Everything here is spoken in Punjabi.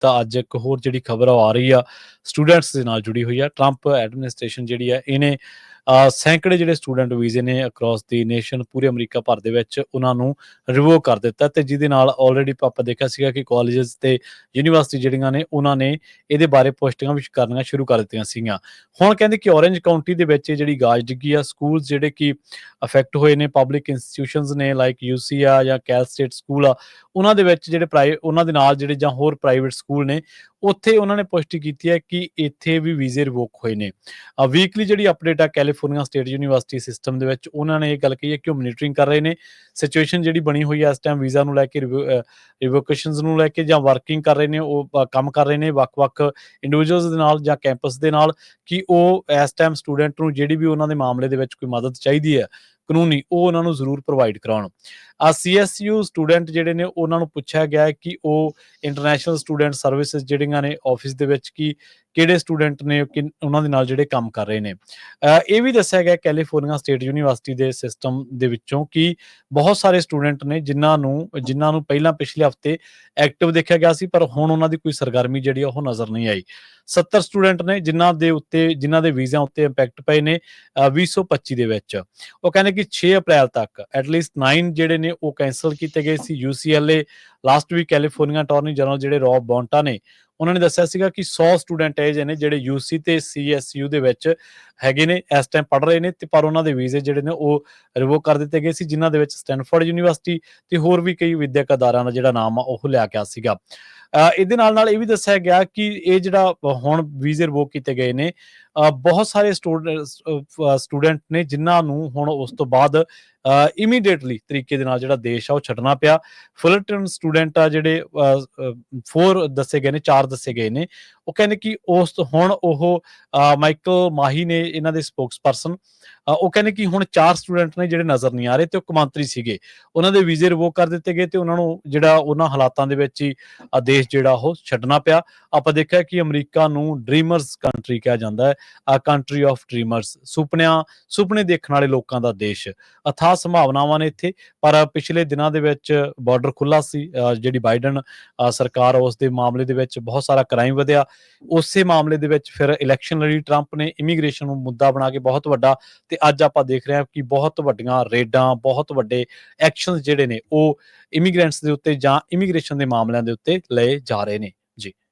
ਤਾਂ ਅੱਜ ਇੱਕ ਹੋਰ ਜਿਹੜੀ ਖਬਰ ਆ ਰਹੀ ਆ ਸਟੂਡੈਂਟਸ ਦੇ ਨਾਲ ਜੁੜੀ ਹੋਈ ਆ ਟਰੰਪ ਐਡਮਿਨਿਸਟ੍ਰੇਸ਼ਨ ਜਿਹੜੀ ਆ, ਇਹਨੇ ਸੈਂਕੜੇ ਜਿਹੜੇ ਸਟੂਡੈਂਟ ਵੀਜ਼ੇ ਨੇ ਅਕ੍ਰੋਸ ਦੀ ਨੇਸ਼ਨ ਪੂਰੇ ਅਮਰੀਕਾ ਭਰ ਦੇ ਵਿੱਚ, ਉਹਨਾਂ ਨੂੰ ਰਿਵੋਕ ਕਰ ਦਿੱਤਾ ਤੇ ਜਿਹਦੇ ਨਾਲ ਆਲਰੇਡੀ ਆਪਾਂ ਦੇਖਿਆ ਸੀਗਾ ਕਿ ਕਾਲਜਸ ਤੇ ਯੂਨੀਵਰਸਿਟੀ ਜਿਹੜੀਆਂ ਨੇ, ਉਹਨਾਂ ਨੇ ਇਹਦੇ ਬਾਰੇ ਪੋਸਟਿੰਗਾਂ ਵੀ ਕਰਨੀਆਂ ਸ਼ੁਰੂ ਕਰ ਦਿੱਤੀਆਂ ਸੀਗੀਆਂ। ਹੁਣ ਕਹਿੰਦੇ ਕਿ ਔਰੇਂਜ ਕਾਉਂਟੀ ਦੇ ਵਿੱਚ ਇਹ ਜਿਹੜੀ ਗਾਜ ਡਿੱਗੀ ਆ ਸਕੂਲਸ ਜਿਹੜੇ ਕਿ ਅਫੈਕਟ ਹੋਏ ਨੇ ਪਬਲਿਕ ਇੰਸਟੀਟਿਊਸ਼ਨਸ ਨੇ ਲਾਈਕ ਯੂਸੀ ਆ ਜਾਂ ਕੈਲ ਸਟੇਟ ਸਕੂਲ ਆ, ਉਹਨਾਂ ਦੇ ਵਿੱਚ ਜਿਹੜੇ ਪ੍ਰਾਈ, ਉਹਨਾਂ ਦੇ ਨਾਲ ਜਿਹੜੇ ਜਾਂ ਹੋਰ ਪ੍ਰਾਈਵੇਟ ਸਕੂਲ ਨੇ, ਉੱਥੇ ਉਹਨਾਂ ਨੇ ਪੁਸ਼ਟੀ ਕੀਤੀ ਹੈ ਕਿ ਇੱਥੇ ਵੀ ਵੀਜ਼ੇ ਰਿਵੋਕ ਹੋਏ ਨੇ। ਵੀਕਲੀ ਜਿਹੜੀ ਅਪਡੇਟ ਆ ਕੈਲੀਫੋਰਨੀਆ ਸਟੇਟ ਯੂਨੀਵਰਸਿਟੀ ਸਿਸਟਮ ਦੇ ਵਿੱਚ ਉਹਨਾਂ ਨੇ ਇਹ ਗੱਲ ਕਹੀ ਹੈ ਕਿ ਉਹ ਮੋਨੀਟਰਿੰਗ ਕਰ ਰਹੇ ਨੇ। ਸਿਚੁਏਸ਼ਨ ਜਿਹੜੀ ਬਣੀ ਹੋਈ ਹੈ ਇਸ ਟਾਈਮ ਵੀਜ਼ਾ ਨੂੰ ਲੈ ਕੇ ਰਿਵੋਕੇਸ਼ਨਸ ਨੂੰ ਲੈ ਕੇ ਜਾਂ ਵਰਕਿੰਗ ਕਰ ਰਹੇ ਨੇ, ਉਹ ਕੰਮ ਕਰ ਰਹੇ ਨੇ ਵੱਖ-ਵੱਖ ਇੰਡੀਵਿਜੂਅਲਸ ਦੇ ਨਾਲ ਜਾਂ ਕੈਂਪਸ ਦੇ ਨਾਲ ਕਿ ਉਹ ਇਸ ਟਾਈਮ ਸਟੂਡੈਂਟ ਨੂੰ ਜਿਹੜੀ ਵੀ ਉਹਨਾਂ ਦੇ ਮਾਮਲੇ ਦੇ ਵਿੱਚ ਕੋਈ ਮਦਦ ਚਾਹੀਦੀ ਹੈ ਕਾਨੂੰਨੀ, ਉਹ ਉਹਨਾਂ ਨੂੰ ਜ਼ਰੂਰ ਪ੍ਰੋਵਾਈਡ ਕਰਾਉਣ। ਆ ਸੀਐਸਯੂ ਸਟੂਡੈਂਟ ਜਿਹੜੇ ਨੇ ਉਹਨਾਂ ਨੂੰ ਪੁੱਛਿਆ ਗਿਆ ਕਿ ਉਹ ਇੰਟਰਨੈਸ਼ਨਲ ਸਟੂਡੈਂਟ ਸਰਵਿਸਿਜ਼ ਜਿਹੜੀਆਂ ਨੇ ਆਫਿਸ ਦੇ ਵਿੱਚ ਕੀ ਕਿਹੜੇ ਸਟੂਡੈਂਟ ਨੇ ਕਿ ਉਹਨਾਂ ਦੇ ਨਾਲ ਜਿਹੜੇ ਕੰਮ ਕਰ ਰਹੇ ਨੇ। ਇਹ ਵੀ ਦੱਸਿਆ ਗਿਆ ਕੈਲੀਫੋਰਨੀਆ ਸਟੇਟ ਯੂਨੀਵਰਸਿਟੀ ਦੇ ਸਿਸਟਮ ਦੇ ਵਿੱਚੋਂ ਕਿ ਬਹੁਤ ਸਾਰੇ ਸਟੂਡੈਂਟ ਨੇ ਜਿਨ੍ਹਾਂ ਨੂੰ ਜਿਨ੍ਹਾਂ ਨੂੰ ਪਹਿਲਾਂ ਪਿਛਲੇ ਹਫ਼ਤੇ ਐਕਟਿਵ ਦੇਖਿਆ ਗਿਆ ਸੀ ਪਰ ਹੁਣ ਉਹਨਾਂ ਦੀ ਕੋਈ ਸਰਗਰਮੀ ਜਿਹੜੀ ਆ ਉਹ ਨਜ਼ਰ ਨਹੀਂ ਆਈ। 70 ਸਟੂਡੈਂਟ ਨੇ ਜਿਨ੍ਹਾਂ ਦੇ ਉੱਤੇ ਜਿਨ੍ਹਾਂ ਦੇ ਵੀਜ਼ਿਆਂ ਉੱਤੇ ਇੰਪੈਕਟ ਪਏ ਨੇ ਅ, 2025 ਦੇ ਵਿੱਚ। ਉਹ ਕਹਿੰਦੇ ਕਿ 6 ਅਪ੍ਰੈਲ ਤੱਕ ਐਟਲੀਸਟ 9 ਜਿਹੜੇ ਨੇ ਉਹ ਕੈਨਸਲ ਕੀਤੇ ਗਏ ਸੀ। UCLA last week California attorney general ਜਿਹੜੇ ਰੌਬ ਬੌਂਟਾ ਨੇ, ਉਹਨਾਂ ਨੇ ਦੱਸਿਆ ਸੀਗਾ ਕਿ 100 ਸਟੂਡੈਂਟ ਇਹ ਜਿਹੇ ਨੇ ਜਿਹੜੇ UC ਤੇ CSU ਦੇ ਵਿੱਚ ਹੈਗੇ ਨੇ, ਇਸ ਟਾਈਮ ਪੜ ਰਹੇ ਨੇ ਤੇ ਪਰ ਉਹਨਾਂ ਦੇ ਵੀਜ਼ੇ ਜਿਹੜੇ ਨੇ ਉਹ ਰਿਵੋਕ ਕਰ ਦਿੱਤੇ ਗਏ ਸੀ, ਜਿਨ੍ਹਾਂ ਦੇ ਵਿੱਚ ਸਟੈਨਫੋਰਡ ਯੂਨੀਵਰਸਿਟੀ ਤੇ ਹੋਰ ਵੀ ਕਈ ਵਿਦਿਅਕ ਅਦਾਰਿਆਂ ਦਾ ਜਿਹੜਾ ਨਾਮ ਆ, ਉਹ ਲਿਆ ਗਿਆ ਸੀਗਾ। ਇਹਦੇ ਨਾਲ ਨਾਲ ਇਹ ਵੀ ਦੱਸਿਆ ਗਿਆ ਕਿ ਇਹ ਜਿਹੜਾ ਹੁਣ ਵੀਜ਼ੇ ਰਿਵੋਕ ਕੀਤੇ ਗਏ ਨੇ ਬਹੁਤ ਸਾਰੇ ਸਟੂਡੈਂਟ ਨੇ ਜਿਨ੍ਹਾਂ ਨੂੰ ਹੁਣ ਉਸ ਤੋਂ ਬਾਅਦ ਇਮੀਡੀਏਟਲੀ ਤਰੀਕੇ ਦੇ ਨਾਲ ਜਿਹੜਾ ਦੇਸ਼ ਆ ਉਹ ਛੱਡਣਾ ਪਿਆ। ਫੁਲਟਨ ਸਟੂਡੈਂਟ ਆ ਜਿਹੜੇ ਫੋਰ ਦੱਸੇ ਗਏ ਨੇ, ਚਾਰ ਦੱਸੇ ਗਏ ਨੇ। ਉਹ ਕਹਿੰਦੇ ਕਿ ਉਸ ਹੁਣ ਉਹ ਮਾਈਕਲ ਮਾਹੀ ਨੇ ਇਹਨਾਂ ਦੇ ਸਪੋਕਸਪਰਸਨ ਉਹ ਕਹਿੰਦੇ ਕਿ ਹੁਣ ਚਾਰ ਸਟੂਡੈਂਟ ਨੇ ਜਿਹੜੇ ਨਜ਼ਰ ਨਹੀਂ ਆ ਰਹੇ ਤੇ ਉਹ ਕਮਾਂਤਰੀ ਸੀਗੇ। ਉਹਨਾਂ ਦੇ ਵੀਜ਼ੇ ਰਿਵੋਕ ਕਰ ਦਿੱਤੇ ਗਏ ਤੇ ਉਹਨਾਂ ਨੂੰ ਜਿਹੜਾ ਉਹਨਾਂ ਹਾਲਾਤਾਂ ਦੇ ਵਿੱਚ ਹੀ ਦੇਸ਼ ਜਿਹੜਾ ਉਹ ਛੱਡਣਾ ਪਿਆ। ਆਪਾਂ ਦੇਖਿਆ ਕਿ ਅਮਰੀਕਾ ਨੂੰ ਡ੍ਰੀਮਰਸ ਕੰਟਰੀ ਕਿਹਾ ਜਾਂਦਾ ਹੈ। ਆ ਕੰਟਰੀ ਆਫ ਡ੍ਰੀਮਰਸ ਸੁਪਨਿਆਂ, ਸੁਪਨੇ ਦੇਖਣ ਵਾਲੇ ਲੋਕਾਂ ਦਾ ਦੇਸ਼। ਅਥਾਹ ਸੰਭਾਵਨਾਵਾਂ ਨੇ ਇੱਥੇ, ਪਰ ਪਿਛਲੇ ਦਿਨਾਂ ਦੇ ਵਿੱਚ ਬਾਰਡਰ ਖੁੱਲਾ ਸੀ। ਜਿਹੜੀ ਬਾਈਡਨ ਸਰਕਾਰ ਉਸ ਦੇ ਮਾਮਲੇ ਦੇ ਵਿੱਚ ਬਹੁਤ ਸਾਰਾ ਕ੍ਰਾਈਮ ਵਧਿਆ। ਉਸੇ ਮਾਮਲੇ ਦੇ ਵਿੱਚ ਫਿਰ ਇਲੈਕਸ਼ਨ ਲੜੀ ਟਰੰਪ ਨੇ ਇਮੀਗ੍ਰੇਸ਼ਨ ਨੂੰ ਮੁੱਦਾ ਬਣਾ ਕੇ ਬਹੁਤ ਵੱਡਾ, ਤੇ ਅੱਜ ਆਪਾਂ ਦੇਖ ਰਹੇ ਹਾਂ ਕਿ ਬਹੁਤ ਵੱਡੀਆਂ ਰੇਡਾਂ, ਬਹੁਤ ਵੱਡੇ ਐਕਸ਼ਨਸ ਜਿਹੜੇ ਨੇ, ਉਹ ਇਮੀਗ੍ਰੈਂਟਸ ਦੇ ਉੱਤੇ ਜਾਂ ਇਮੀਗ੍ਰੇਸ਼ਨ ਦੇ ਮਾਮਲਿਆਂ ਦੇ ਉੱਤੇ ਲਏ ਜਾ ਰਹੇ ਨੇ। ਜੀ।